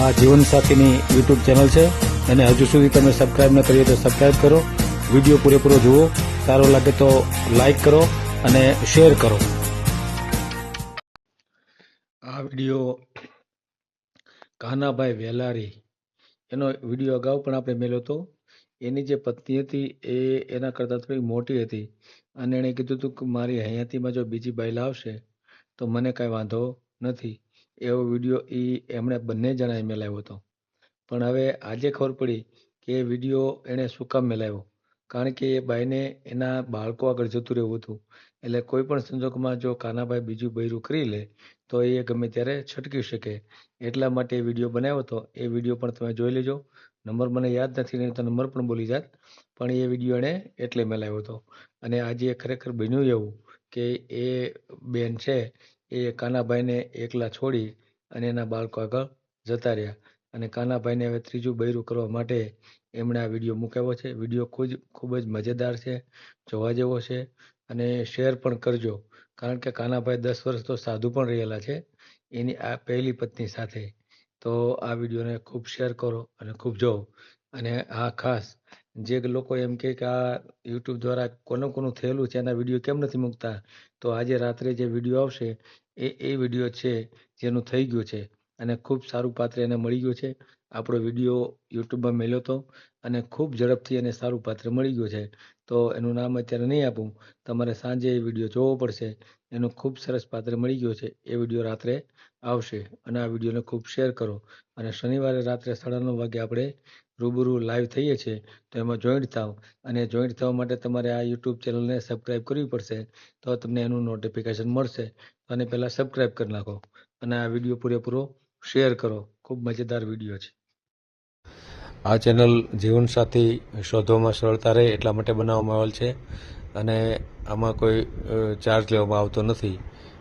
આ જીવનસાથીની YouTube channel છે અને હજુ સુધી તમે સબસ્ક્રાઈબ ન કરીએ તો સબસ્ક્રાઈબ કરો. વીડિયો પૂરેપૂરો જુઓ. સારો લાગે તો લાઈક કરો અને શેર કરો. આ વીડિયો કાનાભાઈ વેલારી, એનો વીડિયો અગાઉ પણ આપણે મેળ્યો હતો. એની જે પત્ની હતી એ એના કરતાં થોડી મોટી હતી અને એણે કીધું હતું કે મારી હયાતીમાં જો બીજી બાઈ આવશે તો મને કાંઈ વાંધો નથી. એવો વીડિયો એ એમણે બંને જણાએ મેલાવ્યો હતો. પણ હવે આજે ખબર પડી કે એ વીડિયો એણે શું કામ મેલાવ્યો? કારણ કે એ બાઈને એના બાળકો આગળ જતું રહેવું હતું. એટલે કોઈ પણ સંજોગમાં જો કાનાભાઈ બીજું બૈરું કરી લે, તો એ ગમે ત્યારે છટકી શકે. એટલા માટે એ વીડિયો બનાવ્યો હતો. એ વીડિયો પણ તમે જોઈ લેજો. નંબર મને યાદ નથી, નહીં તો નંબર પણ બોલી જાત. પણ એ વીડિયો એણે એટલે મેલાવ્યો હતો. અને આજે ખરેખર બન્યું એવું કે એ બેન છે એ કાનાભાઈને એકલા છોડી અને એના બાળકો આગળ જતા રહ્યા. અને કાનાભાઈને હવે ત્રીજું બૈરું કરવા માટે એમણે આ વીડિયો મૂકાવ્યો છે. વીડિયો ખૂબ ખૂબ જ મજેદાર છે, જોવા જેવો છે અને શેર પણ કરજો. કારણ કે કાનાભાઈ દસ વર્ષ તો સાધુ પણ રહેલા છે. એની આ પહેલી પત્ની સાથે. તો આ વિડીયોને ખૂબ શેર કરો અને ખૂબ જોવો. અને આ ખાસ જે લોકો એમ કે આ યુટ્યુબ દ્વારા કોનું કોનું થયેલું છે, એના વીડિયો કેમ નથી મૂકતા? તો આજે રાત્રે જે વીડિયો આવશે, એ એ વીડિયો છે, જેનું થઈ ગયું છે. અને ખૂબ સારું પાત્ર એને મળી ગયું છે. આપણો વીડિયો યુટ્યુબમાં મળ્યો હતો અને ખૂબ ઝડપથી એને સારું પાત્ર મળી ગયું છે. તો એનું નામ અત્યારે નહીં આપું. તમારે સાંજે એ વીડિયો જોવો પડશે. એનું ખૂબ સરસ પાત્ર મળી ગયું છે. એ વીડિયો રાત્રે આવશે અને આ વિડીયોને ખૂબ શેર કરો. અને શનિવારે રાત્રે સાડા નવ વાગે આપણે રૂબરૂ લાઈવ થઈએ છીએ, તો એમાં જોઈન્ટ થાવ. અને જોઈન્ટ થવા માટે તમારે આ યુટ્યુબ ચેનલને સબસ્ક્રાઈબ કરવી પડશે, તો તમને એનું નોટિફિકેશન મળશે. અને પહેલાં સબસ્ક્રાઈબ કરી નાખો અને આ વીડિયો પૂરેપૂરો શેર કરો. ખૂબ મજેદાર વીડિયો છે. આ ચેનલ જીવનસાથી શોધવામાં સરળતા રહે એટલા માટે બનાવવામાં આવેલ છે. અને આમાં કોઈ ચાર્જ લેવામાં આવતો નથી.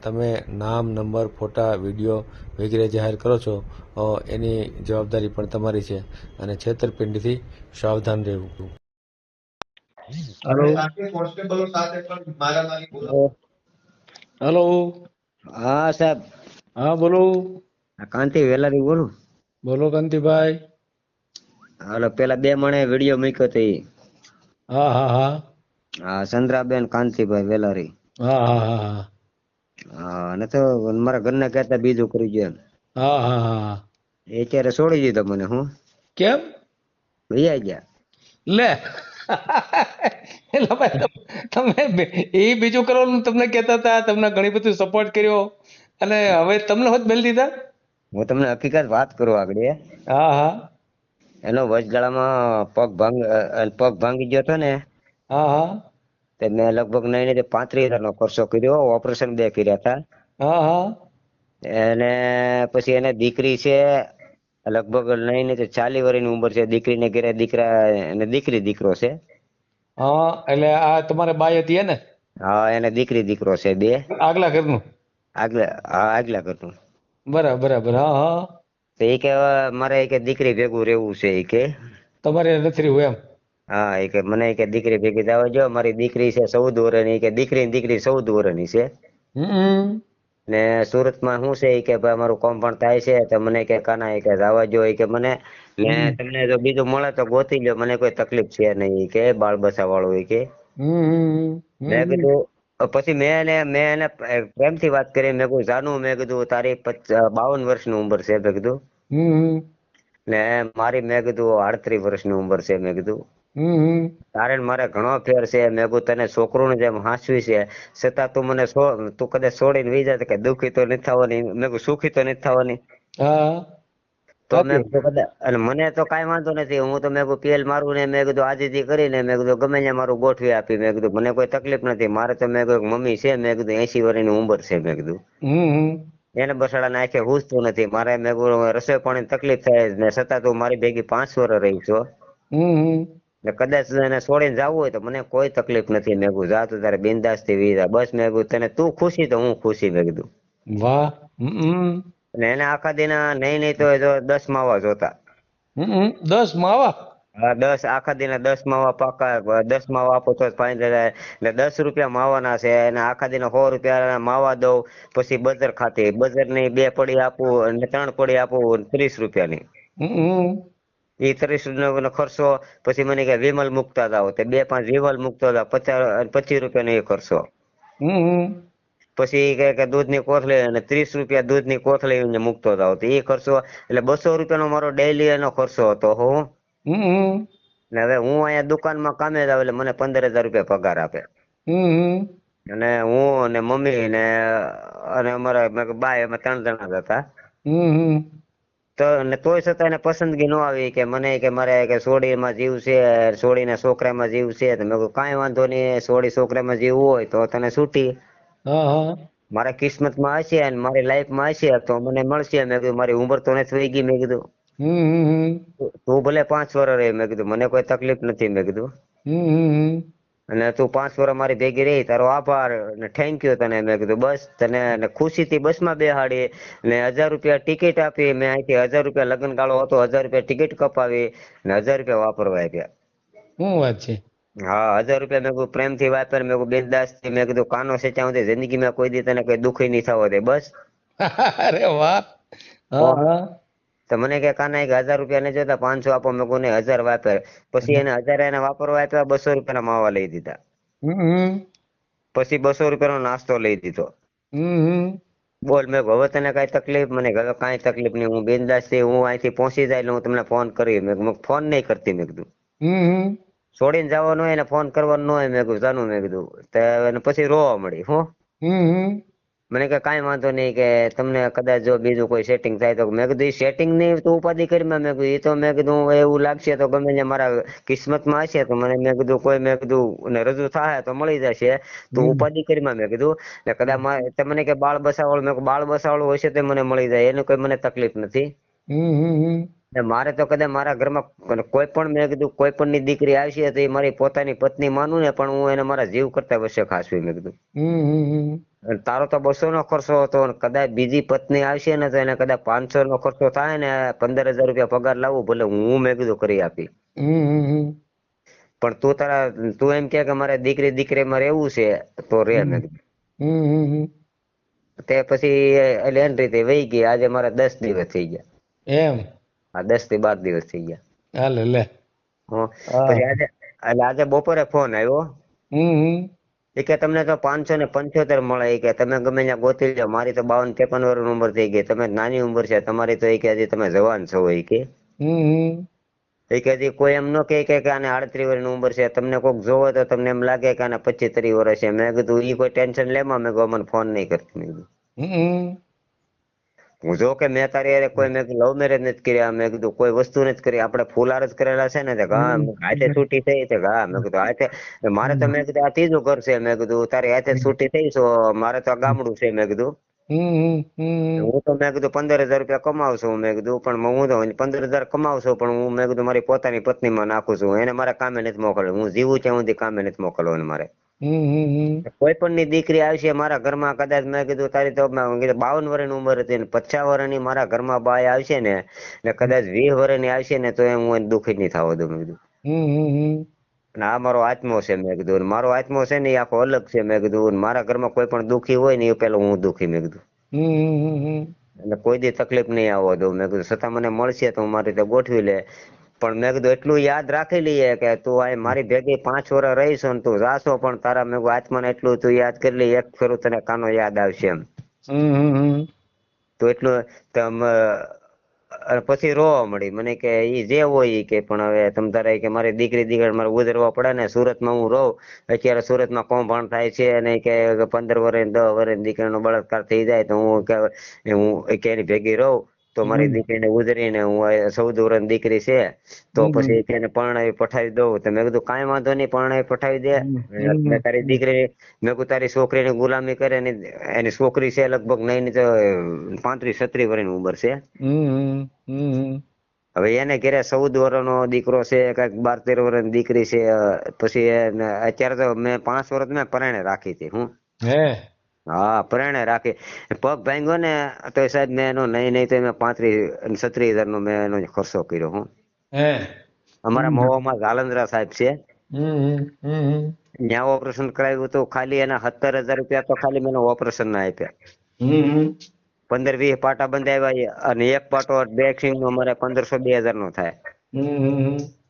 તમે નામ નંબર ફોટા વીડિયો વગેરે જાહેર કરો છો એની જવાબદારી પણ તમારી છે અને છેતરપિંડીથી સાવધાન રહેવું. હેલો સાથે પણ મારામારી બોલો હલો હા સાહેબ. હા બોલો. કાંતિ વેલારી બોલું. બોલો કાંતિભાઈ. હાલો પેલા બે મણે વીડિયો મૂક્યો તો હા હા હા. હા ચંદ્રાબેન કાંતિભાઈ વેલારી. હા હા હા. હા અને તો મારા ઘરના કહેતા બીજું કરી ગયો હા હા હા એ ત્યારે છોડી દીધો મને હું. કેમ? ભૈયા ગયા લે. એટલે ભાઈ તમે એ બીજું કરવાનું તમને કહેતા હતા તમને ઘણી બધું સપોર્ટ કર્યો. અને હવે તમને હોત મેળ દીધા? હું તમને હકીકત વાત કરું આગળ. હા હા. એનો વચગાળામાં પગ ભાંગ પગ ભાંગી ગયો હતો ને હા હા. તે મેં લગભગ નહીં નહીં પાંત્રીસ હજાર નો ખર્ચો કર્યો. ઓપરેશન બે કર્યા હતા. હા હા. એને પછી એને દીકરી છે લગભગ નહીં નહીં તો ચાલી વર્ષની ઉંમર છે. દીકરીને ઘરે દીકરા અને દીકરી દીકરો છે. હા એટલે આ તમારે બાઈ હતી ને હા એને દીકરી દીકરો છે બે. આગલા ઘરનું? આગલા હા આગલા ઘરનું. બરાબર બરાબર હા હા. તો એ કે મારે એક કે દીકરી ભેગું રહેવું છે એ કે. તમારે નથી રહ્યું એમ? હા એ કે મને કે દીકરી ભેગી થવા જો મારી દીકરી છે ચૌદ વર્ષની કે દીકરી ને દીકરી ચૌદ વર્ષની છે. ને સુરતમાં શું છે કે ભાઈ મારું કોમ પણ થાય છે તો મને કે કાના કે જવા જો કે મને ને તમને જો બીજું મળે તો ગોતી લ્યો મને કોઈ તકલીફ છે નહીં કે બાળ બસા વાળું કે. મેં કીધું પછી મેં એને મેં એને પ્રેમથી વાત કરી મેં કીધું જાનું મેં કીધું તારી બાવન વર્ષની ઉંમર છે મેં કીધું. ને મારી મેં કીધું આડત્રીસ વર્ષની ઉંમર છે મેં કીધું. તારે ને મારે ઘણો ફેર છે. મેં કહું તને છોકરું જેમ હાંસવી છે છતાં તું મને તું કદાચ છોડીને વી જાય કે દુખી તો નથી થવાની મેં કહું સુખી તો નથી થવાની. તો મેં અને મને તો કાંઈ વાંધો નથી. હું તો મેં કહું પેલ મારું ને મેં કીધું આજીજી કરીને મેં કીધું ગમે ત્યાં મારું ગોઠવી આપી. મેં કીધું મને કોઈ તકલીફ નથી. મારે તો મેં કહ્યું મમ્મી છે મેં કીધું એસી વર્ષની ઉંમર છે મેં કીધું. એને બસાડા નાખે હુસતું નથી. મારે મેં કીધું રસોઈ પાણી તકલીફ થાય ને છતાં તું મારી ભેગી પાંચ વર્ષ રહી છો. ને કદાચ એને છોડીને જવું હોય તો મને કોઈ તકલીફ નથી મેં કીધું જા તું તારે બિંદાસથી વી બસ મેં કીધું તને તું ખુશી તો હું ખુશી મેં કીધું વાહ અને એને આખા દિના નહીં નહીં તો જો દસ માવા જોતા. દસ માવા? હા દસ આખા દિના દસ માવા પાકા દસ માવા આપો તો ફાઇન એટલે દસ રૂપિયા માવાના છે અને આખા દિના સો રૂપિયા માવા દઉં પછી બજાર ખાતી. બજારની બે પડી આપું અને ત્રણ પડી આપું ત્રીસ રૂપિયાની. હમ. એ ત્રીસ નો ખર્ચો પછી મને કે વિમલ મુકતા હતા તે બે પાંચ વિમલ મુકતો હતા પચાસ પચીસ રૂપિયાનો એ ખર્ચો. પછી કે કે દૂધની કોથળી અને ત્રીસ રૂપિયા દૂધની કોથળી મૂકતો જાવ તો એ ખર્ચો એટલે બસો રૂપિયાનો મારો ડેઈલી એનો ખર્ચો હતો હું. ને હવે હું અહીંયા દુકાનમાં કામે જાવ એટલે મને પંદર હજાર રૂપિયા પગાર આપે. અને હું અને મમ્મી ને અને અમારા બાય બા અમે ત્રણ જણા હતા. તો તોય છતાં એને પસંદગી ન આવી કે મને કે મારે કે સોડીમાં જીવ છે સોડીના છોકરામાં જીવ છે તો મેં કાંઈ વાંધો નહીં સોડી છોકરામાં જીવ હોય તો તને છૂટી. મારા કિસ્મતમાં હશે અને મારી લાઈફમાં હશે તો મને મળશે. મેં કીધું મારી ઉંમર તો નથી થઈ ગઈ મેં કીધું. તું ભલે પાંચ વર્ષ રહે મેં કીધું. મને કોઈ તકલીફ નથી મેં કીધું. અને તું પાંચ વર્ષ મારી ભેગી રહી તારો આભાર ને થેન્ક યુ તને. મેં કીધું બસ. તને ખુશીથી બસમાં બેહાડી. ને હજાર રૂપિયા ટિકિટ આપી. મેં અહીંથી હજાર રૂપિયા લગ્ન ગાળો હતો હજાર રૂપિયા ટિકિટ કપાવી ને હજાર રૂપિયા વાપરવા આપ્યા શું વાત છે? હા હજાર રૂપિયા મેં કીધું પ્રેમથી વાપર. મેં કીધું બિંદાસથી મેં કીધું કાનો ત્યાં સુધી જિંદગીમાં કોઈ દી તને કઈ દુખી નહીં થવા દે. બસ. અરે વાહ! તો મને કે કાના એક હજાર રૂપિયા ને જોતા પાંચસો આપો મેં કોને હજાર વાપર. પછી એને હજાર એને વાપરવા આપ્યા બસો રૂપિયાના માવા લઈ દીધા. પછી બસો રૂપિયાનો નાસ્તો લઈ દીધો. બોલ મેં હવે તને કઈ તકલીફ? મને કઈ હવે કાંઈ તકલીફ નહીં હું બિંદાસથી હું અહીંથી પહોંચી જાય એટલે હું તમને ફોન કરી. મેં ફોન નહીં કરતી મેં કીધું. છોડીને જવાનું હોય ને ફોન કરવાનું હોય મેં કીધું જાનું મેં કીધું. પછી રોવા મળી હું. મને કે કાંઈ વાંધો નહીં કે તમને કદાચ જો બીજું કોઈ સેટિંગ થાય તો મેં કીધું સેટિંગની તો ઉપાધિ કરી મેં. કીધું એ તો મેં કીધું એવું લાગશે તો ગમે ને મારા કિસ્મતમાં હશે. તો મને મેં કીધું કોઈ મેં કીધું ને રજૂ થાય તો મળી જશે. તો હમ. ઉપાધિ કરી મેં કીધું. ને કદાચ તમને મને કે બાળ બસાવળ મેં બાળ બસાવળ હશે તો મને મળી જાય એની કોઈ મને તકલીફ નથી. હમ ને મારે તો કદાચ મારા ઘરમાં કોઈ પણ મેં કીધું કોઈ પણ ની દીકરી આવશે તો એ મારી પોતાની પત્ની માનું ને પણ હું એને મારા જીવ કરતા વચ્ચે ખાસવી મેં કીધું. તારો તો બસો નો ખર્ચો હતો કદાચ બીજી પત્ની આવશે ને તો એને કદાચ પાંચસો નો ખર્ચો થાય ને પંદર હજાર રૂપિયા પગાર લાવવું ભલે હું મેં કીધું કરી આપી. પણ તું તારા તું એમ કે કે મારે દીકરી દીકરીમાં રહેવું છે તો રે મેં કીધું. તે પછી એટલે એન રીતે વહી ગઈ. આજે મારા દસ દિવસ થઈ ગયા. એમ. આ દસથી બાર દિવસ થઈ ગયા. હાલે લે. પછી આજે એટલે આજે બપોરે ફોન આવ્યો. એ કે તમને તો પાંચસો ને પંચોતેર મળે. એ કે તમે ગમે ત્યાં ગોતી લો મારી તો બાવન ત્રેપન વર્ષ ઉંમર થઈ ગઈ. તમે નાની ઉંમર છે. તમારી તો એ કે હજી તમે જવાન છો એ કે. એ કે હજી કોઈ એમ ન કે કે આને આડત્રીસ વર્ષની ઉંમર છે. તમને કોઈક જોવો તો તમને એમ લાગે કે આને પચીસ ત્રીસ વર્ષ છે. મેં કીધું એ કોઈ ટેન્શન લેમાં. મેં કહું મને ફોન નહીં કરતી. મેં કીધું. હું જો કે મેં તારી કોઈ મેં લવ મેરેજ નથી કર્યા મેં કીધું કોઈ વસ્તુ નથી કરી આપણે ફુલાર જ કરેલા છે ને તે હા હાથે છૂટી થઈ તે હા મેં કીધું હાથે મારે તો મેં કીધું આ ત્રીજું ઘર છે મેં કીધું તારી હાથે છૂટી થઈ છો મારે તો ગામડું છે મેં કીધું હું તો મેં કીધું પંદર હજાર રૂપિયા કમાવું છું મેં કીધું પણ હું તો પંદર હજાર કમાવું છું પણ હું મેં કીધું મારી પોતાની પત્નીમાં નાખું છું એને મારા કામે નથી મોકલવું હું જીવું ત્યાં સુધી કામે નથી મોકલવાનું મારે કોઈ પણ ની દીકરી આવશે મારા ઘરમાં કદાચ મેં કીધું તારી તો બાવન વર્ષની ઉંમર હતી ને પચાસ વર્ષની મારા ઘરમાં બાય આવશે ને ને કદાચ વીસ વર્ષની આવશે ને તો એમ હું દુઃખી નહીં થવા દઉં મેં કીધું. અને આ મારો આત્મો છે મેં કીધું. મારો આત્મો છે ને એ આખો અલગ છે મેં કીધું. મારા ઘરમાં કોઈ પણ દુઃખી હોય ને એ પેલો હું દુઃખી મેં કીધું. એટલે અને કોઈ દી તકલીફ નહીં આવવા દઉં મેં કીધું. છતાં મને મળશે તો હું મારી રીતે ગોઠવી લે. પણ મેં કીધું એટલું યાદ રાખી લઈએ કે તું આ મારી ભેગી પાંચ વર્ષ રહીશ ને તું જાશો પણ તારા મેં આત્માને એટલું તું યાદ કરી લે એક ફેરું તને કાનો યાદ આવશે એમ. તો એટલું તમ પછી રોવા મળી. મને કે ઈ જે હોય કે પણ હવે તમ તારે કે મારી દીકરી દીકરી મારે ઉધરવા પડે ને સુરતમાં હું રહું. અત્યારે સુરતમાં કૌભાંડ થાય છે અને કે પંદર વર્ષ દસ વર્ષ દીકરીનો બળાત્કાર થઈ જાય તો હું કે હું કે એની ભેગી રહું. તો મારી દીકરીને ઉધરીને હું ચૌદ વર્ષની દીકરી છે તો પછી તેને પરણાવી પઠાવી દઉં. તો મેં કીધું કાંઈ વાંધો નહીં પરણાવી પઠાવી દે. તારી દીકરી મેં કીધું તારી છોકરીની ગુલામી કરે ને એની છોકરી છે લગભગ નહીં તો પાંત્રીસ છત્રીસ વર્ષની ઉંમર છે. હવે એને ઘેરે ચૌદ વર્ષનો દીકરો છે કંઈક બાર તેર વર્ષની દીકરી છે પછી અત્યારે તો મેં પાંચ વર્ષ મેં પરણે રાખી હતી હું. હે? હા પરણે રાખી. પગ ભાંગ્યો ને તો સાહેબ મેં એનો નહીં નહીં તો મેં પાંત્રીસ છત્રીસ હજાર નો મેં એનો ખર્ચો કર્યો હું. અમારા મોવામાં ગાલંદરા સાહેબ છે. ત્યાં ઓપરેશન કરાવ્યું તો ખાલી એના સત્તર હજાર રૂપિયા તો ખાલી મને ઓપરેશન ના આપ્યા. પંદર વીસ પાટા બંધાવ્યા અને એક પાટો બેક્સિંગ નો અમારે પંદરસો બે હજાર નો થાય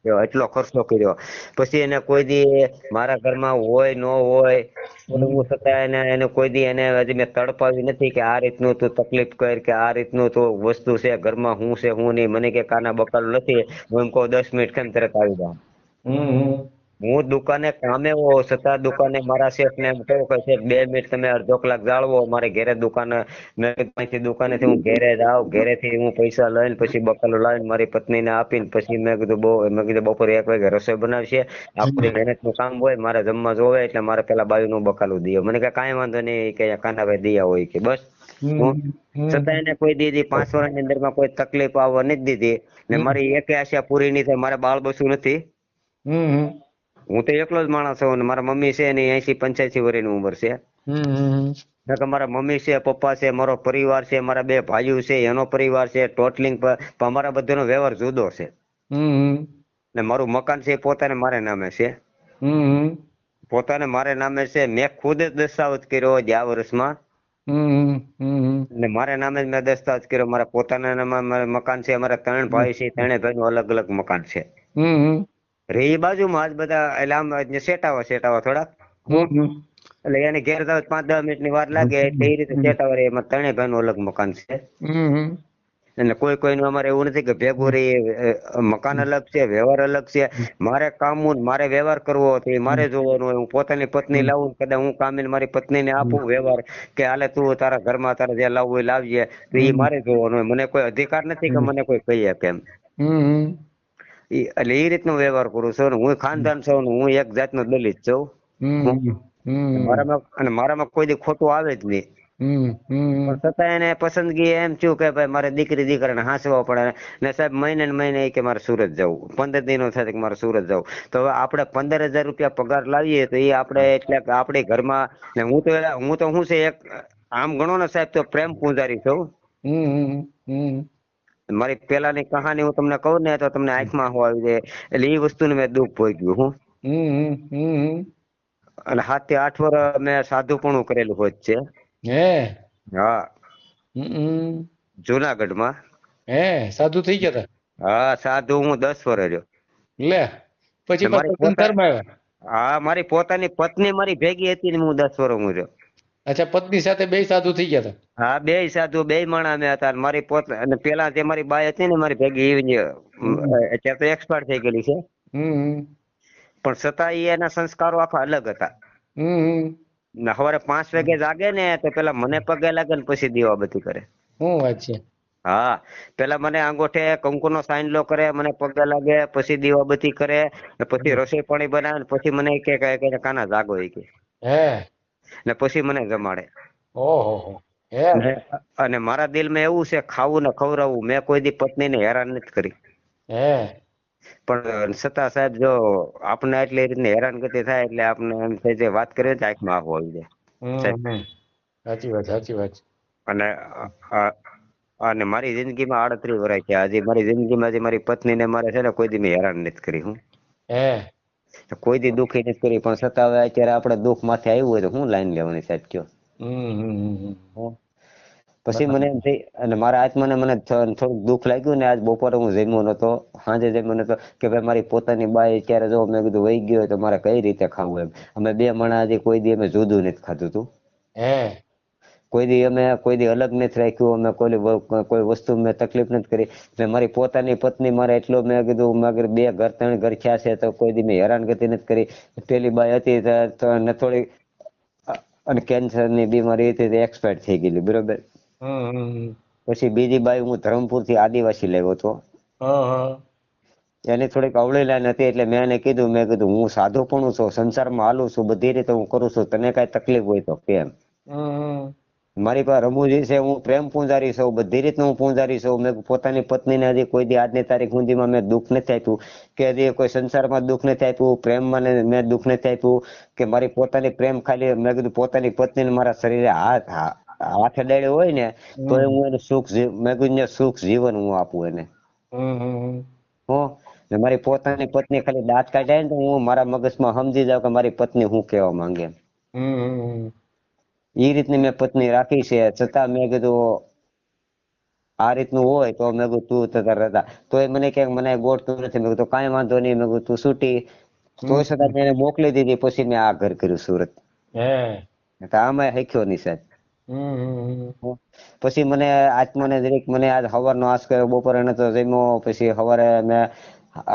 એટલો ખર્ચો કર્યો. પછી એને કોઈ દી મારા ઘરમાં હોય, ન હોય હું છતાં એને એને કોઈ દી એને હજી મેં તડપાવી નથી કે આ રીતનું તું તકલીફ કર, કે આ રીતનું તું વસ્તુ છે, ઘરમાં હું છે, હું નહીં. મને કે કાના બકાલું નથી. હું એમ કહું, દસ મિનિટ કેમ તરત આવી જાઉં. હું દુકાને કામે હોઉં છતાં દુકાને મારા શેઠ ને એમ કહ્યું કે શેઠ બે મિનિટ તમે અડધો કલાક જાળવો મારે ઘરે દુકાને મેં અહીંથી દુકાનેથી હું ઘેરે જાઉં ઘરેથી હું પૈસા લઈને પછી બકાલું લાવીને મારી પત્નીને આપીને પછી મેં કીધું બહુ મેં કીધું બપોરે એક વાગે રસોઈ બનાવશે આપણી મહેનતનું કામ હોય મારે જમવા જોવે એટલે મારે પેલા બાયુનું બકાલું દઈએ. મને કે કાંઈ વાંધો નહીં કે કાનાભાઈ દિયા હોય કે બસ. હું છતાં એને કોઈ દીધી પાંચ વર્ષની અંદરમાં કોઈ તકલીફ આવવા નથી દીધી. ને મારી એક આશા પૂરી નહીં થાય મારે બાળ બસું નથી હું તો એકલો જ માણસ છું મારા મમ્મી છે ને એસી પંચ્યાસી વર્ષની ઉંમર છે. મારા મમ્મી છે પપ્પા છે મારો પરિવાર છે મારા બે ભાઈઓ છે એનો પરિવાર છે ટોટલિંગ અમારા બધાનો વ્યવહાર જુદો છે. ને મારું મકાન છે પોતાને મારે નામે છે. પોતાને મારે નામે છે મેં ખુદ જ દસ્તાવેજ કર્યો આ વર્ષમાં. ને મારે નામે જ મેં દસ્તાવેજ કર્યો. મારા પોતાના નામે મકાન છે મારા ત્રણ ભાઈ છે ત્રણે ભાઈ અલગ અલગ મકાન છે. હમ. રે એ બાજુમાં જ બધા એટલે આમ સેટાવા સેટાવા થોડાક એટલે એને ઘેર તો પાંચ દસ મિનિટની વાર લાગે એટલે એ રીતે સેટાવા રે એમાં ત્રણેય ભાઈનું અલગ મકાન છે. એટલે કોઈ કોઈનું અમારે એવું નથી કે ભેગું રહી મકાન અલગ છે વ્યવહાર અલગ છે. મારે કામ ને મારે વ્યવહાર કરવો તો એ મારે જોવાનું હોય. હું પોતાની પત્ની લાવું કદાચ હું કામીને મારી પત્નીને આપું વ્યવહાર કે હાલે તું તારા ઘરમાં તારે જે લાવવું હોય લાવજે તો એ મારે જોવાનું હોય. મને કોઈ અધિકાર નથી કે મને કોઈ કહીએ કેમ હમ. એટલે એ રીતનો વ્યવહાર કરું છું. હું ખાનદાન છું ને હું એક જાતનો દલિત છું. મારામાં અને મારામાં કોઈ દી ખોટું આવે જ નહીં. પણ છતાં એને પસંદગી એમ થયું કે ભાઈ મારે દીકરી દીકરાને હાંસવા પડે ને સાહેબ મહિને ને મહિને કે મારે સુરત જવું. પંદર દિનો થાય કે મારે સુરત જવું. તો હવે આપણે પંદર હજાર રૂપિયા પગાર લાવીએ તો એ આપણે એટલે આપણે ઘરમાં ને હું તો હું તો શું છે એક આમ ગણો ને સાહેબ તો પ્રેમ પૂંજારી છું. મારી પેલાની કહાની હું તમને કહું ને તો તમને આંખમાં આંસુ આવી જાય. એટલે એ વસ્તુને મેં દુઃખ ભોગ્યું હું. અને સાતથી આઠ વર્ષ મેં સાધુપણું કરેલું હોય છે. હે? હા. જુનાગઢ જુનાગઢમાં. હે સાધુ થઈ ગયા હા સાધુ હું દસ વર્ષ રહ્યો. લે પછી મારી સંસારમાં આવ્યા? હા મારી પોતાની પત્ની મારી ભેગી હતી ને હું દસ વર્ષ હું રહ્યો. અચ્છા પત્ની સાથે બે સાધુ થઈ ગયા હતા? હા બે સાધુ બે માણા અમે હતા. મારી પોત અને પેલા જે મારી બાઈ હતી ને મારી ભેગી અત્યારે તો એક્સપાયર થઈ ગયેલી છે. પણ છતાં એના સંસ્કારો આખા અલગ હતા. સવારે પાંચ વાગે જાગે ને તો પેલા મને પગે લાગે ને પછી દીવાબત્તી કરે. શું વાત છે? હા. પેલા મને આંગોઠે કંકુ નો સાઈન લો કરે મને પગે લાગે પછી દીવાબત્તી કરે પછી રસોઈ પાણી બનાવે પછી મને કે કાના જાગો એ કે. હે. ને પછી મને જમાડે ઓહો અને મારા મારા દિલમાં એવું છે ખાવું ને ખવડાવવું મેં કોઈ દી પત્નીને હેરાન નથી કરી. પણ છતાં સાહેબ જો આપણે એટલી રીતની હેરાનગતિ થાય એટલે આપણે એમ થાય છે વાત કરીએ તો આંખમાં આવું આવી જાય. સાચી વાત સાચી વાત. અને અને મારી જિંદગીમાં આડત્રીસ વર્ષ છે. હજી મારી જિંદગીમાં હજી મારી પત્નીને મારે છે ને કોઈ દી મેં હેરાન નથી કરી હું. હે? કોઈ દી દુખી નથી કરી પણ છતાં હવે અત્યારે આપણે દુઃખ માથે આવ્યું હોય તો હું લાઈન લેવાની સાહેબ કયો. પછી મને એમ થઈ અને મારા આત્માને મને થોડુંક દુઃખ લાગ્યું ને આજ બપોરે હું જમ્યો નતો સાંજે જમ્યો નતો કે ભાઈ મારી પોતાની બાઈ અત્યારે જો મેં કીધું વહી ગયો તો મારે કઈ રીતે ખાવું એમ? અમે બે મણા હજી કોઈ દી અમે જુદું નથી ખાધું તું. હે. કોઈ દી અમે કોઈ દી અલગ નથી રાખ્યું અમે કોઈ કોઈ વસ્તુ મેં તકલીફ નથી કરી. મેં મારી પોતાની પત્ની મારે એટલો મેં કીધું મેં બે ઘર ત્રણ ઘર થયા છે તો કોઈ દી મેં હેરાનગતિ નથી કરી. પેલી બાઈ હતી તો- તો થોડી અને કેન્સરની બીમારી હતી એક્સપાયર થઈ ગયેલી બરોબર. પછી બીજી બાઈ હું ધરમપુરથી આદિવાસી લેવો હતો. એને થોડીક એની થોડીક હતી એટલે મેં એને કીધું મેં કીધું હું સાધુ પણ છું સંસારમાં હાલું છું બધી રીતે હું કરું છું તને કઈ તકલીફ હોય તો કેમ. મારી પાસે રમૂજી છે હું પ્રેમ પૂંજારી છું બધી રીતનું હું પૂંજારી છું. મેં પોતાની પત્નીને હજી કોઈ દી આજની તારીખ સુધીમાં મેં દુઃખ નથી આપ્યું. કે હજી કોઈ સંસારમાં દુઃખ નથી આપ્યું પ્રેમમાં મેં દુઃખ નથી આપ્યું. કે મારી પોતાની પ્રેમ ખાલી મેં કીધું પોતાની પત્નીને મારા શરીરે હાથ હાથે ડાળ્યો હોય ને તો હું એને સુખ મેં કીધું ને સુખ જીવન હું આપું એને. હો? મારી પોતાની પત્ની ખાલી દાંત કાઢે ને તો હું મારા મગજમાં સમજી જાઉં કે મારી પત્ની હું કહેવા માંગે એમ. ઈ રીતની મેં પત્ની રાખી છે. છતાં મેં કીધું આ રીતનું હોય તો મેં કીધું તું તો રહેતા તો એ મને કે મને ગોઠતું નથી. મેં કીધું કાંઈ વાંધો નહીં. મેં કીધું તું છૂટી. તોય છતાં મેં મોકલી દીધી પછી મેં આ ઘર કર્યું સુરત. હે. તો આમાં શીખ્યો નહીં સાહેબ. પછી મને આજ મને દરેક મને આજ સવારનો આસ કર્યો બપોરે નતો જમ્યો. પછી સવારે મેં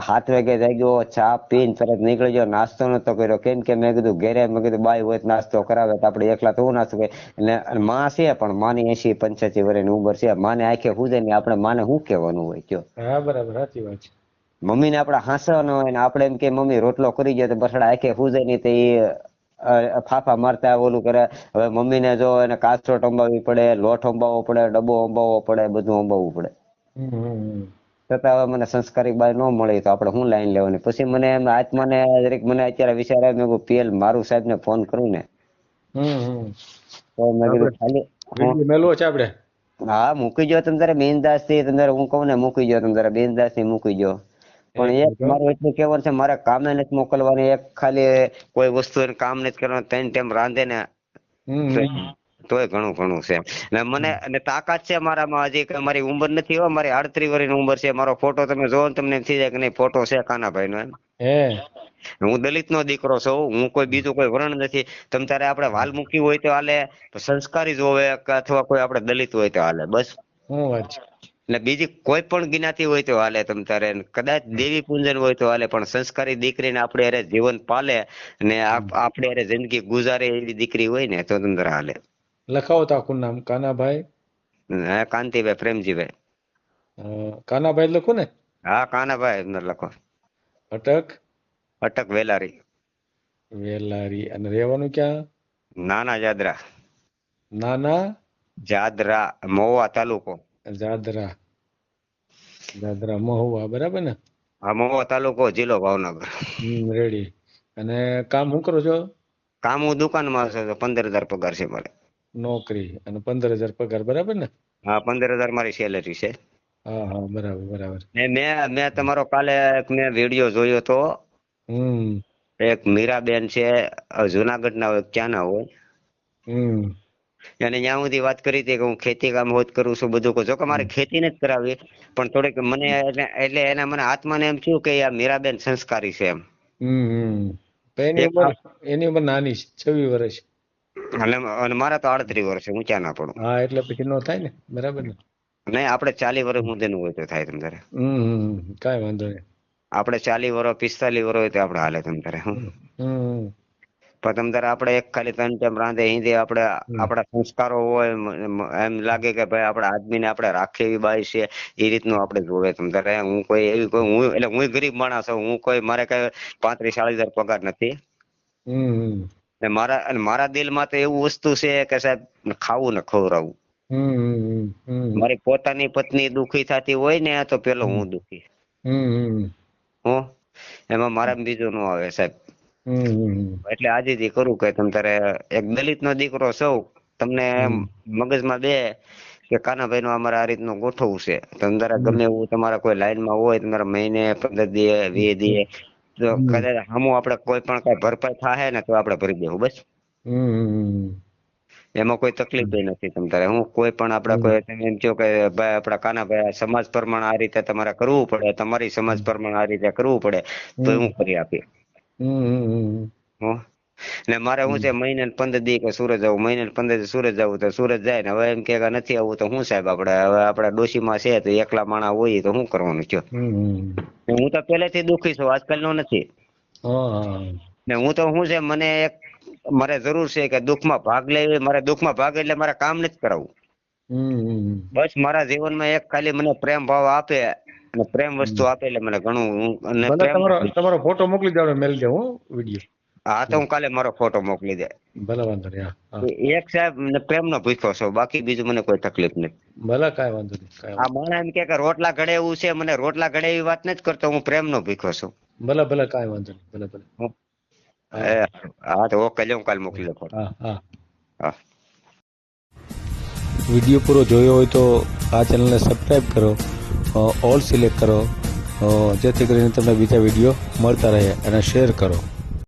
સાત વાગે જાગ્યો ચા પીને તરત નીકળી ગયો નાસ્તો નતો કર્યો. કેમ કે મેં કીધું ઘેરે મેં કીધું બાય હોય તો નાસ્તો કરાવે તો આપણે એકલા તો હું નાસ્તો કરીએ? એટલે માં છે પણ માની એસી પંચ્યાસી વર્ષની ઉંમર છે. માને આંખે હુજે ને આપણે માને શું કહેવાનું હોય કયો. હા બરાબર સાચી વાત છે. મમ્મીને આપણે હાંસવાનો હોય ને આપણે એમ કે મમ્મી રોટલો કરી ગયો તો બસડા આંખે હુજે નહીં તો એ ફાફા મારતા ઓલું કરે. હવે મમ્મીને જો એને કાચરોટ અંબાવવી પડે લોટ અંબાવવો પડે ડબ્બો અંબાવવો પડે બધું અંબાવવું પડે. હમ હમ હમ. છતાં હવે મને સંસ્કારી બાઈ ન મળી તો આપણે શું લાઈન લેવાની? પછી મને એમ આત્માને જરીક મને અત્યારે વિચાર આવ્યો મેં પીએલ મારું સાહેબ ને ફોન કરું ને. તો મેં કીધું ખાલી મેલવો છે આપણે? હા મૂકી જો તમે તારે બિનદાસથી તમે હું કહું ને મૂકી જો તમે તારે બિનદાસથી મૂકી ગયો પણ એક મારું એટલું કહેવાનું છે મારે કામે નથી મોકલવાની એક ખાલી કોઈ વસ્તુ કામ નથી કરવાનું ત્રણ ટાઈમ રાંધે ને. તોય ઘણું ઘણું છે ને મને અને તાકાત છે મારામાં હજી કે મારી ઉંમર નથી હો મારી આડત્રીસ વર્ષની ઉંમર છે. મારો ફોટો તમે જોવો ને તમને એમ થઈ જાય કે નહીં ફોટો છે કાનાભાઈ નો એમ. હું. દલિત નો દીકરો છું હું કોઈ બીજું કોઈ વર્ણ નથી. તમ તારે આપણે વાલ્મીકી હોય તો હાલે સંસ્કારી જ હોય કે અથવા કોઈ આપણે દલિત હોય તો હાલે બસ. એટલે બીજી કોઈ પણ જ્ઞાતિ હોય તો હાલે તમ તારે. કદાચ દેવી પૂજન હોય તો હાલે પણ સંસ્કારી દીકરીને આપણે અરે જીવન પાલે ને આપ- આપણે અરે જિંદગી ગુજારે એવી દીકરી હોય ને તો તમ તારે હાલે. લખાવો તો આખું નામ? કાનાભાઈ? હા કાંતિભાઈ પ્રેમજીભાઈ. કાનાભાઈ લખો ને? હા કાનાભાઈ લખો. અટક? અટક વેલારી. વેલારી. અને રહેવાનું ક્યાં? નાના જાદરા. નાના? જાદરા મહુવા તાલુકો. જાદરા. જાદરા મહુવા. બરાબર ને? હા મહુવા તાલુકો જિલ્લો ભાવનગર. રેડી. અને કામ શું કરો છો? કામ હું દુકાનમાં છું તો પંદર હજાર પગાર છે મારે. નોકરી અને પંદર હજાર પગાર બરાબર ને? હા પંદર હજાર મારી સેલેરી છે. હા હા બરાબર બરાબર. ને મેં મેં તમારો કાલે એક મેં વીડિયો જોયો તો. હમ. એક મીરાબેન છે જુનાગઢ ના હોય ક્યાંના હોય. હમ. અને ત્યાં સુધી વાત કરી હતી કે હું ખેતી કામ હોત કરું છું બધું કરું. જો કે મારે ખેતી નથી કરાવી પણ થોડીક મને એટલે એને મને આત્માને એમ થયું કે આ મીરાબેન સંસ્કારી છે એમ. એની ઉંમર એની ઉંમર નાની છે છવ્વીસ વર્ષ. એટલે મારા તો આડત્રીસ વર્ષ હું ક્યાં ના પડું. હા એટલે પછી નો થાય ને બરાબર ને? નહીં આપણે ચાલીસ વર્ષ સુધીનું હોય તો થાય તમ તારે. કાંઈ વાંધો નહીં. આપણે ચાલીસ વર્ષ પિસ્તાલીસ વર્ષ હોય તો આપણે હાલે તમ તારે પણ તમ તારે આપણે એક ખાલી ત્રણ ટાઈમ રાંધે હિંદે આપણે આપણા સંસ્કારો હોય એમ લાગે કે ભાઈ આપણે આદમીને આપણે રાખી એવી બાઈ છે એ રીતનું આપણે જોવે તમ તારે. હું કોઈ એવી કોઈ હું એટલે હું ગરીબ માણસ હું કોઈ મારે કઈ પાંત્રીસ ચાલીસ હજાર પગાર નથી. મારા અને મારા દિલમાં તો એવું વસ્તુ છે કે સાહેબ ખાવું ને ખવડાવવું મારી પોતાની પત્ની દુખી થતી હોય ને તો પેલો હું દુખી. હું? એમાં મારા બીજું નો આવે સાહેબ. એટલે આજે કરું કે તમ તારે એક દલિત નો દીકરો સૌ તમને મગજમાં બે કે કાનાભાઈ નું અમારે આ રીતનું ગોઠવવું છે. તમ તારે ગમે એવું તમારા કોઈ લાઈનમાં હોય તમારા મહિને પંદર દીએ વીસ દીએ તો કદાચ હમું આપણે કોઈ પણ કઈ ભરપાઈ થાય ને તો આપણે ભરી દેવું બસ. એમાં કોઈ તકલીફ નથી તમ તારે. હું કોઈ પણ આપણે કોઈ તમે એમ કહો કે ભાઈ આપણા કાના ભાઈ સમાજ પ્રમાણે આ રીતે તમારે કરવું પડે તમારી સમાજ પ્રમાણે આ રીતે કરવું પડે તો હું કરી આપી હમ. હો. ને મારે હું છે મહિને પંદર દી કે સુરત જવું મહિને પંદર દી સુરત જવું તો સુરત જાય ને. હવે એમ કે નથી આવવું તો હું સાહેબ આપડે હવે આપણા ડોશીમાં છે તો એકલા માણા હોય તો શું કરવાનું કયો હું તો પહેલેથી દુખી છું આજકાલનો નથી. હા હા ને હું તો હું છે મને એક મારે જરૂર છે કે દુઃખમાં ભાગ લેવી મારે દુઃખમાં ભાગ એટલે મારે કામ નથી કરાવવું. બસ મારા જીવનમાં એક ખાલી મને પ્રેમ ભાવ આપે અને પ્રેમ વસ્તુ આપે એટલે મને ઘણું અને તમારો તમારો ફોટો મોકલી દો મેલ દે હું વીડિયો. હા તો હું કાલે મારો ફોટો મોકલી દે. ભલે વાંધો નહીં એક સાહેબ ને પ્રેમનો ભૂખ્યો છો બાકી બીજું મને કોઈ તકલીફ નથી. ભલે કાંઈ વાંધો નહીં આ માણા એમ કે કે રોટલા ઘડે એવું છે મને રોટલા ઘડે એવી વાત નથી કરતો હું પ્રેમનો ભીખો છું. ભલે ભલે કાંઈ વાંધો નહીં ભલે ભલે. હા તો ઓકે લે હું કાલે મોકલી દઉં ફોટો. હા હા. હા. વીડિયો પૂરો જોયો હોય તો આ ચેનલને સબસ્ક્રાઈબ કરો ઓલ સિલેક્ટ કરો જેથી કરીને તમને બીજા વીડિયો મળતા રહે અને શેર કરો.